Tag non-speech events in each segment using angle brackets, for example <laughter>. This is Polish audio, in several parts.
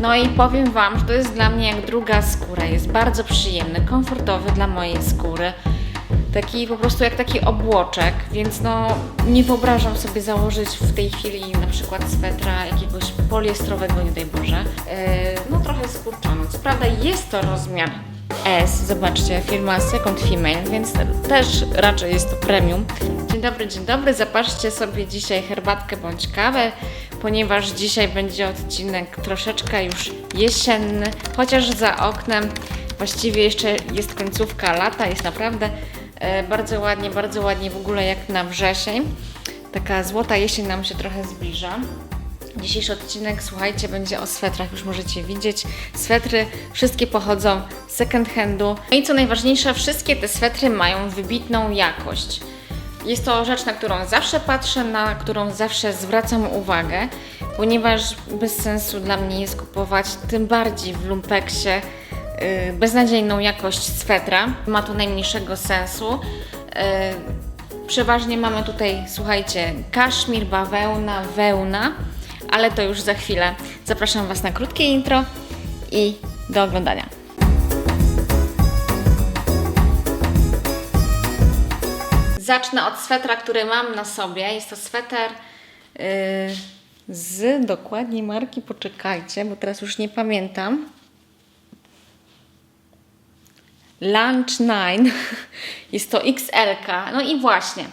No i powiem Wam, że to jest dla mnie jak druga skóra. Jest bardzo przyjemny, komfortowy dla mojej skóry. Taki po prostu jak taki obłoczek, więc no nie wyobrażam sobie założyć w tej chwili na przykład swetra jakiegoś poliestrowego, nie daj Boże. Yy, no trochę skurczony. Co prawda jest to rozmiar S, zobaczcie, firma Second Female, więc też raczej jest to premium. Dzień dobry, dzień dobry. Zapatrzcie sobie dzisiaj herbatkę bądź kawę, ponieważ dzisiaj będzie odcinek troszeczkę już jesienny, chociaż za oknem właściwie jeszcze jest końcówka lata, jest naprawdę e, bardzo ładnie, bardzo ładnie w ogóle jak na wrzesień. Taka złota jesień nam się trochę zbliża. Dzisiejszy odcinek, słuchajcie, będzie o swetrach, już możecie widzieć. Swetry wszystkie pochodzą z second handu. No i co najważniejsze, wszystkie te swetry mają wybitną jakość. Jest to rzecz, na którą zawsze patrzę, na którą zawsze zwracam uwagę, ponieważ bez sensu dla mnie jest kupować tym bardziej w lumpeksie yy, beznadziejną jakość swetra. Ma to najmniejszego sensu. Yy, Przeważnie mamy tutaj, słuchajcie, kaszmir, bawełna, wełna, ale to już za chwilę. Zapraszam Was na krótkie intro i do oglądania. Zacznę od swetra, który mam na sobie. Jest to sweter yy, z dokładnie marki, poczekajcie, bo teraz już nie pamiętam. Lunch 9. <laughs> Jest to XL. -ka. No i właśnie.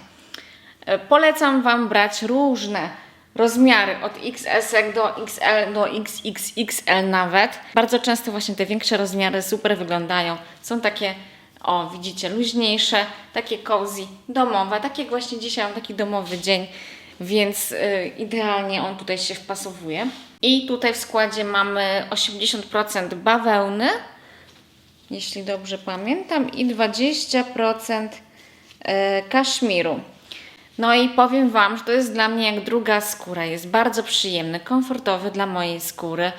E, Polecam Wam brać różne rozmiary od XS do XL do XXXL nawet. Bardzo często właśnie te większe rozmiary super wyglądają. Są takie, o widzicie, luźniejsze, takie cozy, domowe. Takie właśnie dzisiaj mam taki domowy dzień, więc y, idealnie on tutaj się wpasowuje. I tutaj w składzie mamy 80% bawełny, jeśli dobrze pamiętam, i 20% e, kaszmiru. No i powiem Wam, że to jest dla mnie jak druga skóra. Jest bardzo przyjemny, komfortowy dla mojej skóry.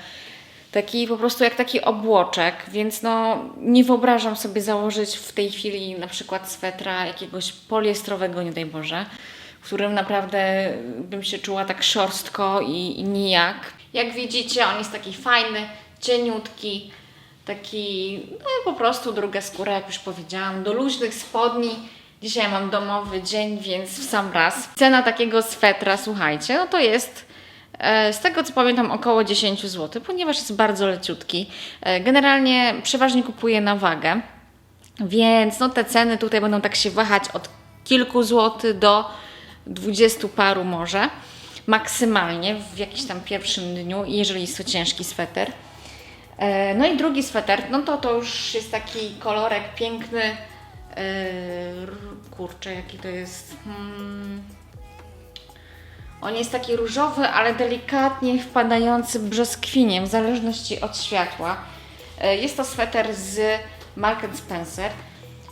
Taki po prostu jak taki obłoczek, więc no nie wyobrażam sobie założyć w tej chwili na przykład swetra jakiegoś poliestrowego, nie daj Boże, w którym naprawdę bym się czuła tak szorstko i, i nijak. Jak widzicie, on jest taki fajny, cieniutki, taki no, po prostu druga skóra, jak już powiedziałam, do luźnych spodni. Dzisiaj mam domowy dzień, więc w sam raz. Cena takiego swetra, słuchajcie, no to jest z tego co pamiętam około 10 zł, ponieważ jest bardzo leciutki. E, Generalnie przeważnie kupuję na wagę, więc no te ceny tutaj będą tak się wahać od kilku złotych do 20 paru może. Maksymalnie w jakimś tam pierwszym dniu, jeżeli jest to ciężki sweter. E, No i drugi sweter, no to to już jest taki kolorek piękny. E, Kurczę, jaki to jest. Hmm. On jest taki różowy, ale delikatnie wpadający brzoskwiniem, w zależności od światła. E, Jest to sweter z Mark Spencer.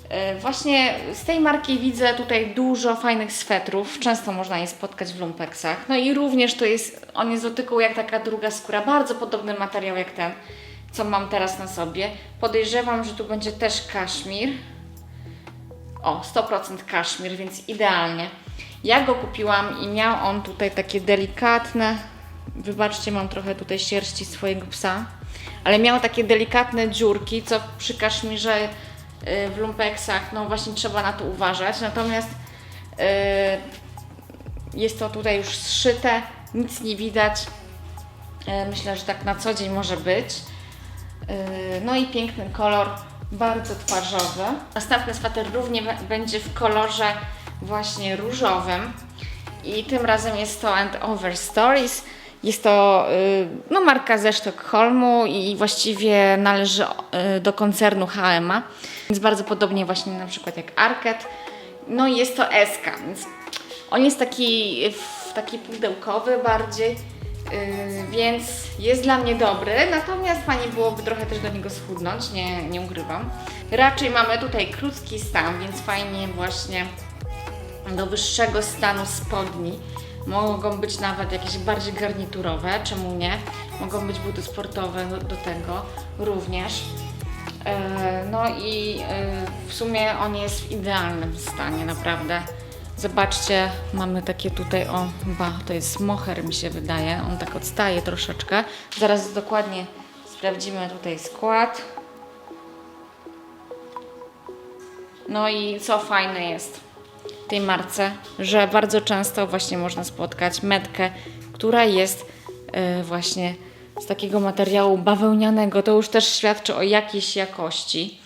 E, Właśnie z tej marki widzę tutaj dużo fajnych swetrów. Często można je spotkać w lumpeksach. No i również to jest, on jest dotyku jak taka druga skóra. Bardzo podobny materiał jak ten, co mam teraz na sobie. Podejrzewam, że tu będzie też kaszmir. O, 100% kaszmir, więc idealnie. Ja go kupiłam i miał on tutaj takie delikatne, wybaczcie, mam trochę tutaj sierści swojego psa, ale miał takie delikatne dziurki, co przy kaszmirze y, w lumpeksach, no właśnie trzeba na to uważać. Natomiast y, jest to tutaj już zszyte, nic nie widać. Y, Myślę, że tak na co dzień może być. No i piękny kolor, bardzo twarzowy. Następny sweter również będzie w kolorze właśnie różowym i tym razem jest to And Over Stories. Jest to yy, no, marka ze Sztokholmu i właściwie należy yy, do koncernu H&M, więc bardzo podobnie właśnie na przykład jak Arket. No i jest to SK, więc on jest taki, taki pudełkowy bardziej, yy, więc jest dla mnie dobry, natomiast fajnie byłoby trochę też do niego schudnąć, nie, nie ukrywam. Raczej mamy tutaj krótki stan, więc fajnie właśnie do wyższego stanu spodni. Mogą być nawet jakieś bardziej garniturowe, czemu nie? Mogą być buty sportowe do, do tego również. E, No i e, w sumie on jest w idealnym stanie, naprawdę. Zobaczcie, mamy takie tutaj, o chyba to jest moher mi się wydaje, on tak odstaje troszeczkę. Zaraz dokładnie Sprawdzimy tutaj skład. No i co fajne jest tej marce, że bardzo często właśnie można spotkać metkę, która jest e, właśnie z takiego materiału bawełnianego. To już też świadczy o jakiejś jakości,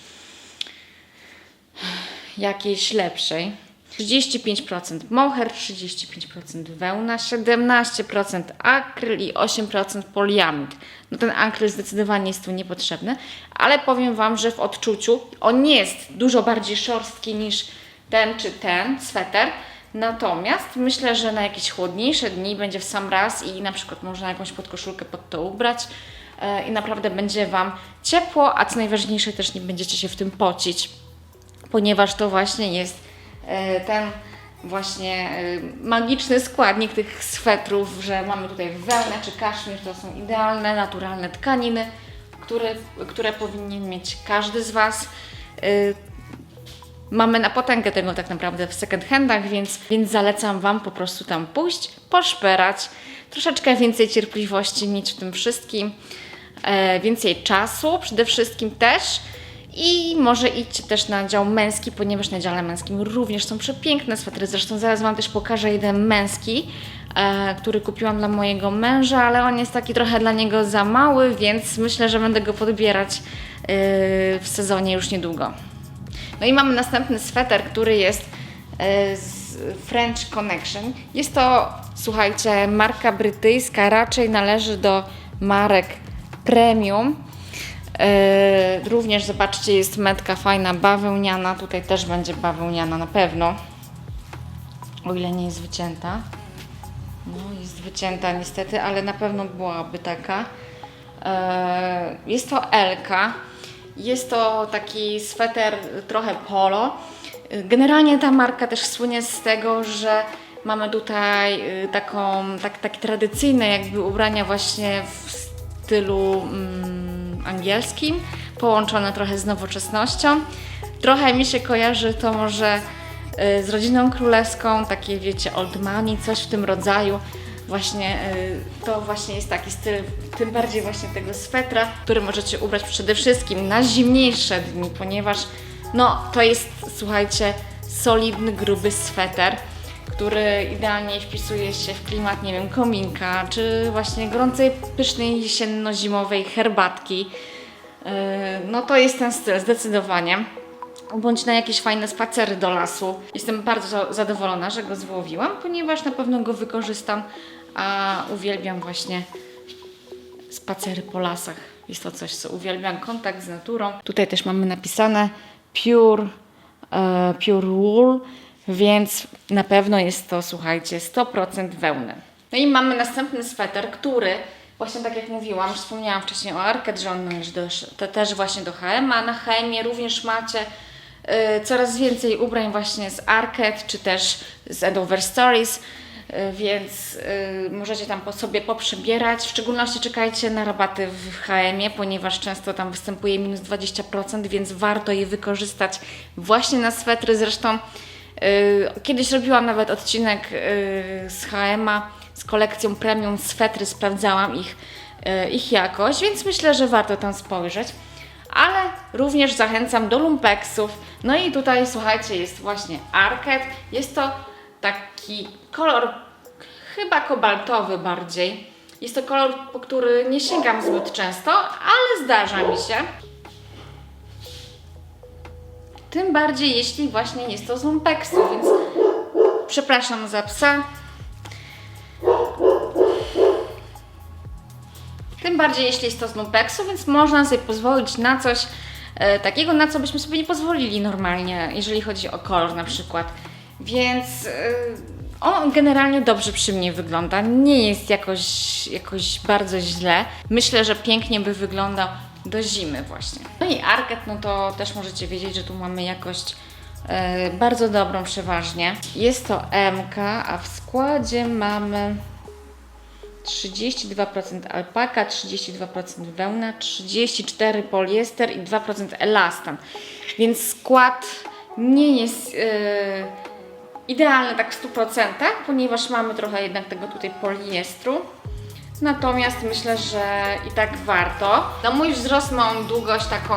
jakiejś lepszej. 35% mohair, 35% wełna, 17% akryl i 8% poliamid. No ten akryl zdecydowanie jest tu niepotrzebny, ale powiem Wam, że w odczuciu on nie jest dużo bardziej szorstki niż ten czy ten sweter, natomiast myślę, że na jakieś chłodniejsze dni będzie w sam raz i na przykład można jakąś podkoszulkę pod to ubrać e, i naprawdę będzie Wam ciepło, a co najważniejsze też nie będziecie się w tym pocić ponieważ to właśnie jest e, ten właśnie e, magiczny składnik tych swetrów, że mamy tutaj wełnę czy kaszmir, to są idealne, naturalne tkaniny, które, które powinien mieć każdy z Was. Mamy na potęgę tego tak naprawdę w second handach, więc, więc zalecam Wam po prostu tam pójść, poszperać, troszeczkę więcej cierpliwości mieć w tym wszystkim, e, więcej czasu przede wszystkim też. I może idźcie też na dział męski, ponieważ na dziale męskim również są przepiękne swetry. Zresztą zaraz Wam też pokażę jeden męski, e, który kupiłam dla mojego męża, ale on jest taki trochę dla niego za mały, więc myślę, że będę go podbierać e, w sezonie już niedługo. No i mamy następny sweter, który jest e, z French Connection. Jest to, słuchajcie, marka brytyjska, raczej należy do marek premium. E, również zobaczcie, jest metka fajna, bawełniana. Tutaj też będzie bawełniana na pewno. O ile nie jest wycięta. No, jest wycięta niestety, ale na pewno byłaby taka. E, Jest to Elka. Jest to taki sweter trochę polo. Generalnie ta marka też słynie z tego, że mamy tutaj y, taką, tak, takie tradycyjne jakby ubrania właśnie w stylu mm, angielskim, połączone trochę z nowoczesnością. Trochę mi się kojarzy to może y, z rodziną królewską, takie wiecie, old money, coś w tym rodzaju. Właśnie y, to właśnie jest taki styl, tym bardziej właśnie tego swetra, który możecie ubrać przede wszystkim na zimniejsze dni, ponieważ no to jest, słuchajcie, solidny, gruby sweter, który idealnie wpisuje się w klimat, nie wiem, kominka, czy właśnie gorącej, pysznej jesienno-zimowej herbatki. Yy, No to jest ten styl, zdecydowanie. Bądź na jakieś fajne spacery do lasu. Jestem bardzo zadowolona, że go złowiłam, ponieważ na pewno go wykorzystam, a uwielbiam właśnie spacery po lasach. Jest to coś, co uwielbiam, kontakt z naturą. Tutaj też mamy napisane pure, e, pure wool, więc na pewno jest to, słuchajcie, 100% wełny. No i mamy następny sweter, który właśnie tak jak mówiłam, już wspomniałam wcześniej o Arket, że on należy do, też właśnie do H&M, a na H&M również macie e, coraz więcej ubrań właśnie z Arket, czy też z Edover Stories, więc y, możecie tam po sobie poprzebierać. W szczególności czekajcie na rabaty w H&M, ponieważ często tam występuje minus 20%, więc warto je wykorzystać właśnie na swetry. Zresztą y, kiedyś robiłam nawet odcinek y, z H&M-a z kolekcją premium swetry, sprawdzałam ich, y, ich jakość, więc myślę, że warto tam spojrzeć. Ale również zachęcam do lumpeksów. No i tutaj słuchajcie, jest właśnie Arket. Jest to taki kolor chyba kobaltowy bardziej. Jest to kolor, po który nie sięgam zbyt często, ale zdarza mi się. Tym bardziej jeśli właśnie jest to z lumpeksu, więc przepraszam za psa. Tym bardziej jeśli jest to z lumpeksu, więc można sobie pozwolić na coś e, takiego, na co byśmy sobie nie pozwolili normalnie, jeżeli chodzi o kolor na przykład. Więc e, on generalnie dobrze przy mnie wygląda. Nie jest jakoś, jakoś bardzo źle. Myślę, że pięknie by wyglądał do zimy właśnie. No i Arket, no to też możecie wiedzieć, że tu mamy jakość e, bardzo dobrą przeważnie. Jest to MK, a w składzie mamy 32% alpaka, 32% wełna, 34% poliester i 2% elastan. Więc skład nie jest e, idealny tak w 100%, ponieważ mamy trochę jednak tego tutaj poliestru. Natomiast myślę, że i tak warto. Na mój wzrost mam długość taką,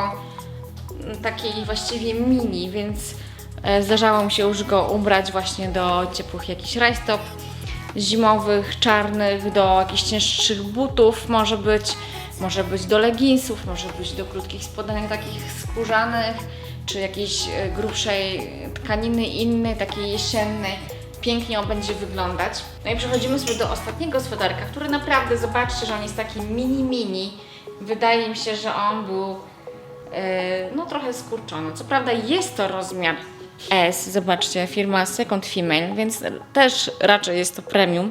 mm, takiej właściwie mini, więc e, zdarzało mi się już go ubrać właśnie do ciepłych jakichś rajstop zimowych, czarnych, do jakichś cięższych butów może być, może być do leginsów, może być do krótkich spodenek takich skórzanych, czy jakiejś e, grubszej tkaniny innej, takiej jesiennej. Pięknie on będzie wyglądać. No i przechodzimy sobie do ostatniego sweterka, który naprawdę, zobaczcie, że on jest taki mini mini. Wydaje mi się, że on był e, no trochę skurczony. Co prawda jest to rozmiar S, zobaczcie, firma Second Female, więc też raczej jest to premium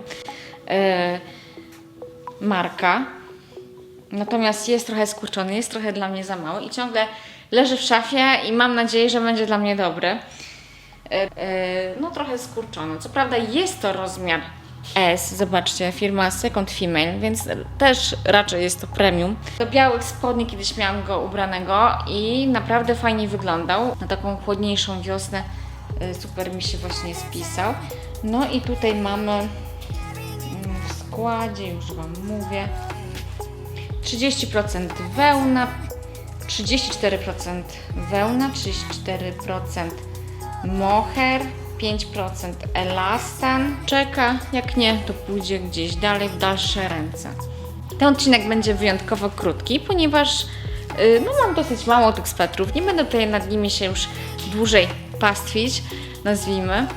e, marka. Natomiast jest trochę skurczony, jest trochę dla mnie za mały i ciągle leży w szafie i mam nadzieję, że będzie dla mnie dobry. E, e, no trochę skurczony. Co prawda jest to rozmiar S, zobaczcie, firma Second Female, więc też raczej jest to premium. Do białych spodni kiedyś miałam go ubranego i naprawdę fajnie wyglądał. Na taką chłodniejszą wiosnę y, super mi się właśnie spisał. No i tutaj mamy mm, w składzie, już Wam mówię, 30% wełna, 34% wełna, 34% moher, 5% elastan. Czeka, jak nie, to pójdzie gdzieś dalej w dalsze ręce. Ten odcinek będzie wyjątkowo krótki, ponieważ yy, no, mam dosyć mało tych swetrów. Nie będę tutaj nad nimi się już dłużej pastwić, nazwijmy.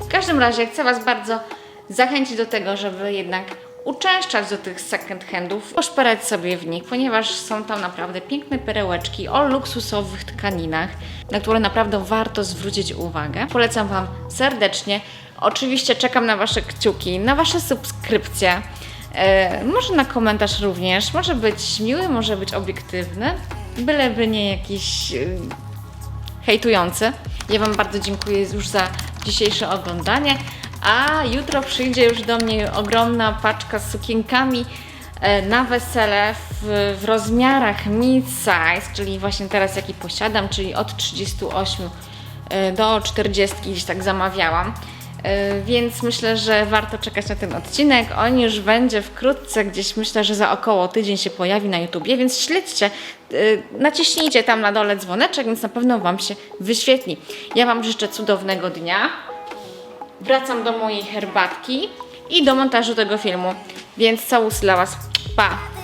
W każdym razie chcę Was bardzo zachęcić do tego, żeby jednak uczęszczać do tych second handów, poszperać sobie w nich, ponieważ są tam naprawdę piękne perełeczki o luksusowych tkaninach, na które naprawdę warto zwrócić uwagę. Polecam Wam serdecznie. Oczywiście czekam na Wasze kciuki, na Wasze subskrypcje. E, może na komentarz również. Może być miły, może być obiektywny, byleby nie jakiś e, hejtujący. Ja Wam bardzo dziękuję już za dzisiejsze oglądanie, a jutro przyjdzie już do mnie ogromna paczka z sukienkami e, na wesele w, w rozmiarach mid size, czyli właśnie teraz jaki posiadam, czyli od 38 e, do 40 gdzieś tak zamawiałam. E, Więc myślę, że warto czekać na ten odcinek. On już będzie wkrótce, gdzieś myślę, że za około tydzień się pojawi na YouTubie, więc śledźcie, naciśnijcie tam na dole dzwoneczek, więc na pewno Wam się wyświetli. Ja Wam życzę cudownego dnia. Wracam do mojej herbatki i do montażu tego filmu, więc całus dla Was. Pa!